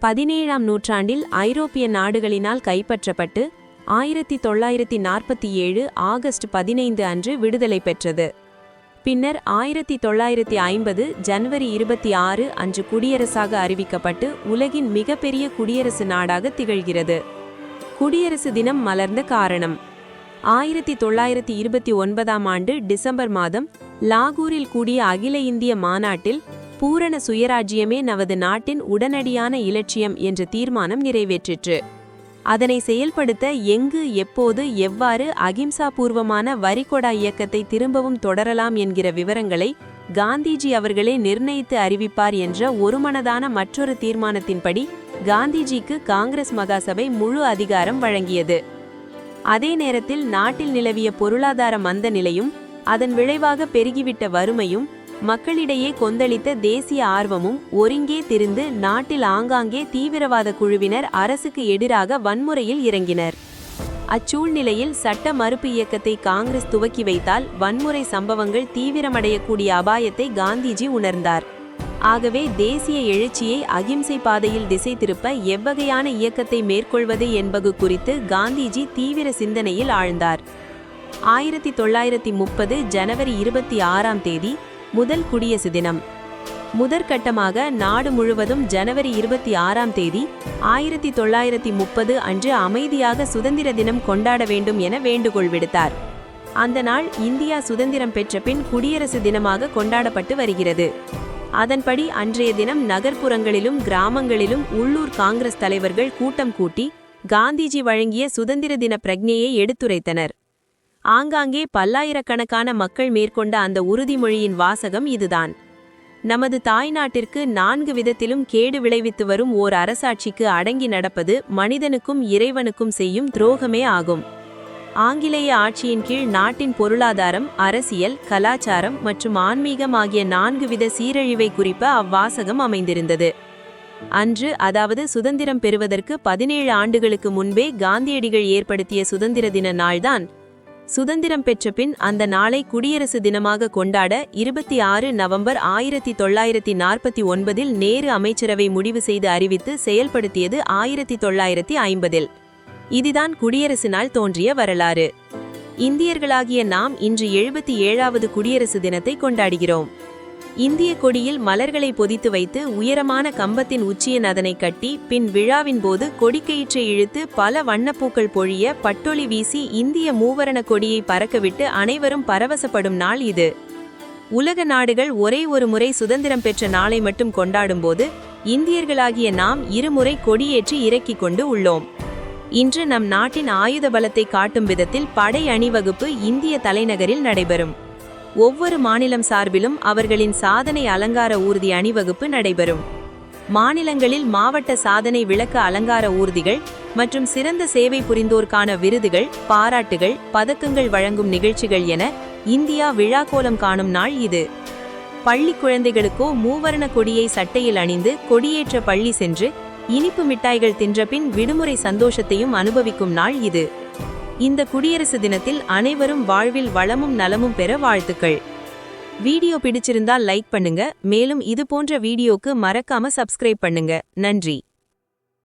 பதினேழாம் நூற்றாண்டில் ஐரோப்பிய நாடுகளினால் கைப்பற்றப்பட்டு ஆயிரத்தி தொள்ளாயிரத்தி நாற்பத்தி ஏழு ஆகஸ்ட் பதினைந்து அன்று விடுதலை பெற்றது. பின்னர் ஆயிரத்தி தொள்ளாயிரத்தி ஐம்பது ஜனவரி இருபத்தி ஆறு அன்று குடியரசாக அறிவிக்கப்பட்டு உலகின் மிகப்பெரிய குடியரசு நாடாக திகழ்கிறது. குடியரசு தினம் மலர்ந்த காரணம். ஆயிரத்தி தொள்ளாயிரத்தி இருபத்தி ஒன்பதாம் ஆண்டு டிசம்பர் மாதம் லாகூரில் கூடிய அகில இந்திய மாநாட்டில் பூரண சுயராஜ்யமே நமது நாட்டின் உடனடியான இலட்சியம் என்ற தீர்மானம் நிறைவேற்றிற்று. அதனை செயல்படுத்த எங்கு எப்போது எவ்வாறு அகிம்சாபூர்வமான வரிகொடா இயக்கத்தை திரும்பவும் தொடரலாம் என்கிற விவரங்களை காந்திஜி அவர்களே நிர்ணயித்து அறிவிப்பார் என்ற ஒருமனதான மற்றொரு தீர்மானத்தின்படி காந்திஜிக்கு காங்கிரஸ் மகாசபை முழு அதிகாரம் வழங்கியது. அதே நேரத்தில் நாட்டில் நிலவிய பொருளாதார மந்த நிலையும் அதன் விளைவாக பெருகிவிட்ட வறுமையும் மக்களிடையே கொந்தளித்த தேசிய ஆர்வமும் ஒருங்கே திரிந்து நாட்டில் ஆங்காங்கே தீவிரவாத குழுவினர் அரசுக்கு எதிராக வன்முறையில் இறங்கினர். அச்சூழ்நிலையில் சட்ட மறுப்பு இயக்கத்தை காங்கிரஸ் துவக்கி வைத்தால் வன்முறை சம்பவங்கள் தீவிரமடையக்கூடிய அபாயத்தை காந்திஜி உணர்ந்தார். ஆகவே தேசிய எழுச்சியை அகிம்சை பாதையில் திசை திருப்ப எவ்வகையான இயக்கத்தை மேற்கொள்வது என்பது குறித்து காந்திஜி தீவிர சிந்தனையில் ஆழ்ந்தார். ஆயிரத்தி தொள்ளாயிரத்தி முப்பது ஜனவரி இருபத்தி ஆறாம் தேதி முதல் குடியரசு தினம். முதற்கட்டமாக நாடு முழுவதும் ஜனவரி இருபத்தி ஆறாம் தேதி ஆயிரத்தி தொள்ளாயிரத்தி முப்பது அன்று அமைதியாக சுதந்திர தினம் கொண்டாட வேண்டும் என வேண்டுகோள் விடுத்தார். அந்த நாள் இந்தியா சுதந்திரம் பெற்ற பின் குடியரசு தினமாக கொண்டாடப்பட்டு வருகிறது. அதன்படி அன்றைய தினம் நகர்ப்புறங்களிலும் கிராமங்களிலும் உள்ளூர் காங்கிரஸ் தலைவர்கள் கூட்டம் கூட்டி காந்திஜி வழங்கிய சுதந்திர தின பிரக்ஞையை எடுத்துரைத்தனர். ஆங்காங்கே பல்லாயிரக்கணக்கான மக்கள் மேற்கொண்ட அந்த உறுதிமொழியின் வாசகம் இதுதான். நமது தாய்நாட்டிற்கு நான்கு விதத்திலும் கேடு விளைவித்து வரும் ஓர் அரசாட்சிக்கு அடங்கி நடப்பது மனிதனுக்கும் இறைவனுக்கும் செய்யும் துரோகமே ஆகும். ஆங்கிலேய ஆட்சியின் கீழ் நாட்டின் பொருளாதாரம் அரசியல் கலாச்சாரம் மற்றும் ஆன்மீகம் ஆகிய நான்கு வித சீரழிவை குறிப்ப அவ்வாசகம் அமைந்திருந்தது. அன்று அதாவது சுதந்திரம் பெறுவதற்கு பதினேழு ஆண்டுகளுக்கு முன்பே காந்தியடிகள் ஏற்படுத்திய சுதந்திர தின நாள்தான் சுதந்திரம் பெற்ற பின் அந்த நாளை குடியரசு தினமாக கொண்டாட இருபத்தி ஆறு நவம்பர் ஆயிரத்தி தொள்ளாயிரத்தி நாற்பத்தி ஒன்பதில் நேரு அமைச்சரவை முடிவு செய்து அறிவித்து செயல்படுத்தியது ஆயிரத்தி தொள்ளாயிரத்தி ஐம்பதில். இதுதான் குடியரசு நாள் தோன்றிய வரலாறு. இந்தியர்களாகிய நாம் இன்று எழுபத்தி ஏழாவது குடியரசு தினத்தை கொண்டாடுகிறோம். இந்திய கொடியில் மலர்களை பொதித்து வைத்து உயரமான கம்பத்தின் உச்சியின் அதனை கட்டி பின் விழாவின் போது கொடிக்கயிற்றை இழுத்து பல வண்ணப்பூக்கள் பொழிய பட்டொளி வீசி இந்திய மூவரண கொடியை பறக்கவிட்டு அனைவரும் பரவசப்படும் நாள் இது. உலக நாடுகள் ஒரே ஒரு முறை சுதந்திரம் பெற்ற நாளை மட்டும் கொண்டாடும்போது இந்தியர்களாகிய நாம் இருமுறை கொடியேற்றி இறக்கிக் கொண்டு உள்ளோம். இன்று நம் நாட்டின் ஆயுத பலத்தை காட்டும் விதத்தில் படை அணிவகுப்பு இந்திய தலைநகரில் நடைபெறும். ஒவ்வொரு மாநிலம் சார்பிலும் அவர்களின் சாதனை அலங்கார ஊர்தி அணிவகுப்பு நடைபெறும். மாநிலங்களில் மாவட்ட சாதனை விளக்க அலங்கார ஊர்திகள் மற்றும் சிறந்த சேவை புரிந்தோர்க்கான விருதுகள் பாராட்டுகள் பதக்கங்கள் வழங்கும் நிகழ்ச்சிகள் என இந்தியா விழாக்கோலம் காணும் நாள் இது. பள்ளி குழந்தைகளுக்கோ மூவர்ண கொடியை சட்டையில் அணிந்து கொடியேற்ற பள்ளி சென்று இனிப்பு மிட்டாய்கள் தின்றபின் விடுமுறை சந்தோஷத்தையும் அனுபவிக்கும் நாள் இது. இந்த குடியரசு தினத்தில் அனைவரும் வாழ்வில் வளமும் நலமும் பெற வாழ்த்துக்கள். வீடியோ பிடிச்சிருந்தால் லைக் பண்ணுங்க மேலும் இது போன்ற வீடியோக்கு மறக்காம சப்ஸ்கிரைப் பண்ணுங்க. நன்றி.